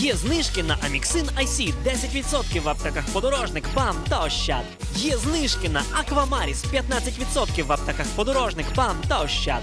Є знижки на Аміксин IC 10% в аптеках подорожник, БАМ та Ощад. Є знижки на Аквамаріс 15% в аптеках подорожник, БАМ та Ощад.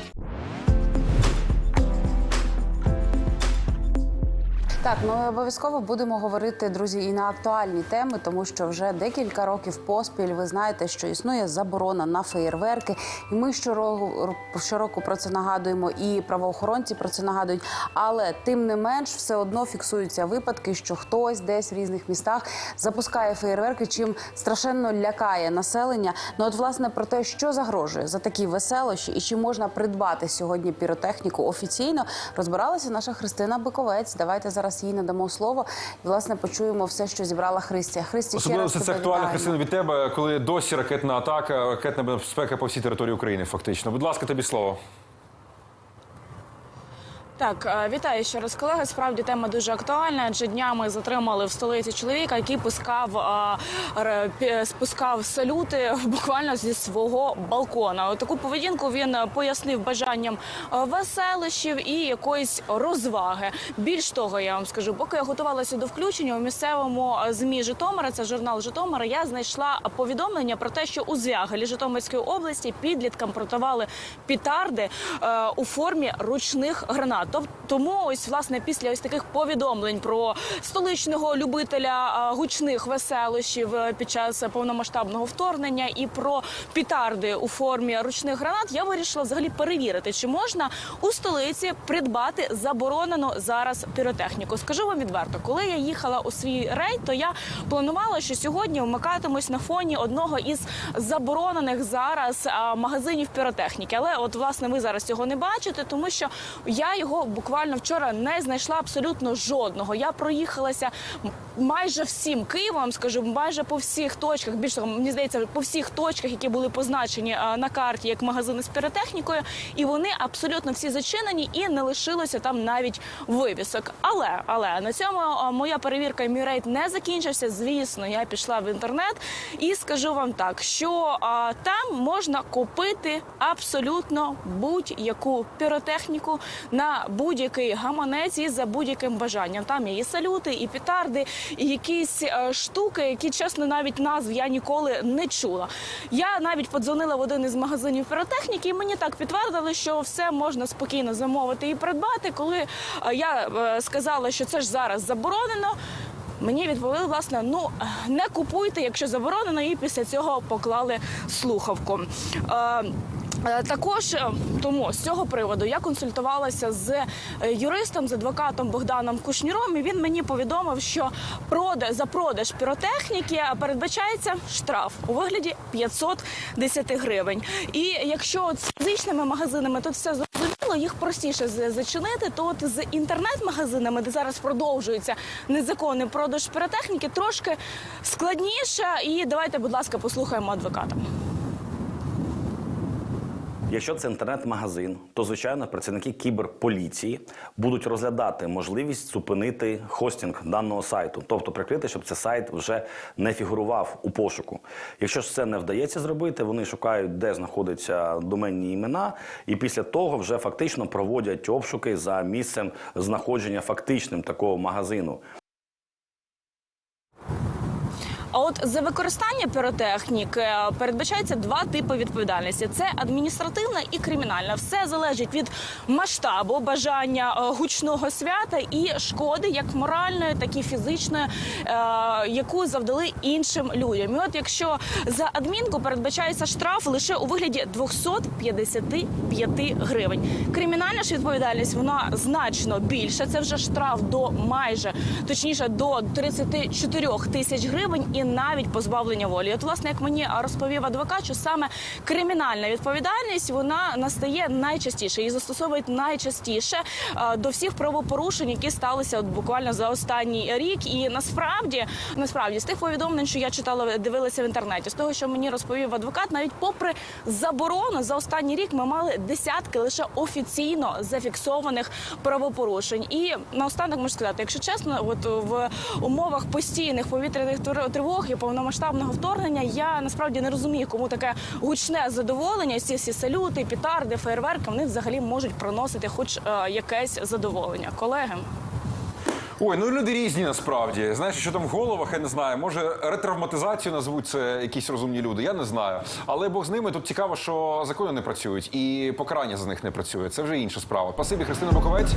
Так, ми обов'язково будемо говорити, друзі, і на актуальні теми, тому що вже декілька років поспіль ви знаєте, що існує заборона на феєрверки. І ми щороку, щороку про це нагадуємо, і правоохоронці про це нагадують. Але тим не менш, все одно фіксуються випадки, що хтось десь в різних містах запускає феєрверки, чим страшенно лякає населення. Ну от власне про те, що загрожує за такі веселощі, і чи можна придбати сьогодні піротехніку офіційно, розбиралася наша Христина Биковець. Давайте зараз їй надамо слово і власне почуємо все, що зібрала Христя. Христя ще Особливо раз це актуально. Христина, від тебе, коли досі ракетна атака, ракетна безпека по всій території України, фактично. Будь ласка, тобі слово. Так, е, вітаю ще раз, колеги. Справді тема дуже актуальна. Адже днями затримали в столиці чоловіка, який пускав е, спускав салюти буквально зі свого балкона. Таку поведінку він пояснив бажанням е, веселищів і якоїсь розваги. Більш того, я вам скажу, поки я готувалася до включення у місцевому змі Житомира, це журнал Житомира. Я знайшла повідомлення про те, що у Звягелі Житомирської області підліткам продавали пітарди у формі ручних гранат. Тому ось власне після ось таких повідомлень про столичного любителя гучних веселощів е, під час повномасштабного вторгнення і про пітарди у формі ручних гранат, я вирішила взагалі перевірити, чи можна у столиці придбати заборонену зараз піротехніку. Скажу вам відверто, коли я їхала у свій рейд, то я планувала, що сьогодні вмикатимусь на фоні одного із заборонених зараз магазинів піротехніки. Але от власне ви зараз цього не бачите, тому що я його буквально вчора не знайшла абсолютно жодного. Я проїхалася майже всім Києвом, скажу, майже по всіх точках. Більше того, мені здається, по всіх точках, які були позначені на карті як магазини з піротехнікою, і вони абсолютно всі зачинені і не лишилося там навіть вивісок. Але але на цьому моя перевірка рейд не закінчився. Звісно, я пішла в інтернет і скажу вам так, що а, там можна купити абсолютно будь-яку піротехніку на будь-який гаманець і за будь-яким бажанням. Там є і салюти, і петарди, і якісь е, штуки, які чесно навіть назв я ніколи не чула. Я навіть подзвонила в один із магазинів піротехніки, і мені так підтвердили, що все можна спокійно замовити і придбати. Коли е, я е, сказала, що це ж зараз заборонено. Мені відповіли, власне, ну не купуйте, якщо заборонено, і після цього поклали слухавку. Е, Також е, тому з цього приводу я консультувалася з е, юристом, з адвокатом Богданом Кушніром. І він мені повідомив, що прода- за продаж піротехніки передбачається штраф у вигляді 510 гривень. І якщо з фізичними магазинами тут все зрозуміло, їх простіше зачинити, то от з інтернет-магазинами, де зараз продовжується незаконний продаж піротехніки, трошки складніше. І давайте, будь ласка, послухаємо адвоката. Якщо це інтернет-магазин, то звичайно працівники кіберполіції будуть розглядати можливість зупинити хостинг даного сайту, тобто прикрити, щоб цей сайт вже не фігурував у пошуку. Якщо ж це не вдається зробити, вони шукають, де знаходяться доменні імена, і після того вже фактично проводять обшуки за місцем знаходження фактичним такого магазину. А от за використання піротехніки е, передбачається два типи відповідальності: це адміністративна і кримінальна. Все залежить від масштабу бажання е, гучного свята і шкоди, як моральної, так і фізичної, е, яку завдали іншим людям. І от якщо за адмінку передбачається штраф лише у вигляді 255 гривень. Кримінальна ж відповідальність вона значно більша. Це вже штраф до майже точніше до 34 тисяч гривень і навіть позбавлення волі. От, власне, як мені розповів адвокат, що саме кримінальна відповідальність вона настає найчастіше і застосовують найчастіше е, до всіх правопорушень, які сталися от буквально за останній рік. І насправді, насправді, з тих повідомлень, що я читала, дивилася в інтернеті, з того, що мені розповів адвокат, навіть попри заборону за останній рік ми мали десятки лише офіційно зафіксованих правопорушень. І наостанок можу сказати, якщо чесно, от в умовах постійних повітряних тр- тривог і повномасштабного вторгнення я насправді не розумію, кому таке гучне задоволення. Ці всі салюти, пітарди, фейерверки вони взагалі можуть приносити хоч е, якесь задоволення. Колеги. Ой, ну люди різні насправді. Знаєш, що там в головах, я не знаю. Може, ретравматизацію назвуть це якісь розумні люди, я не знаю. Але Бог з ними тут цікаво, що закони не працюють і покарання за них не працює. Це вже інша справа. Спасибі, Христина Боковець.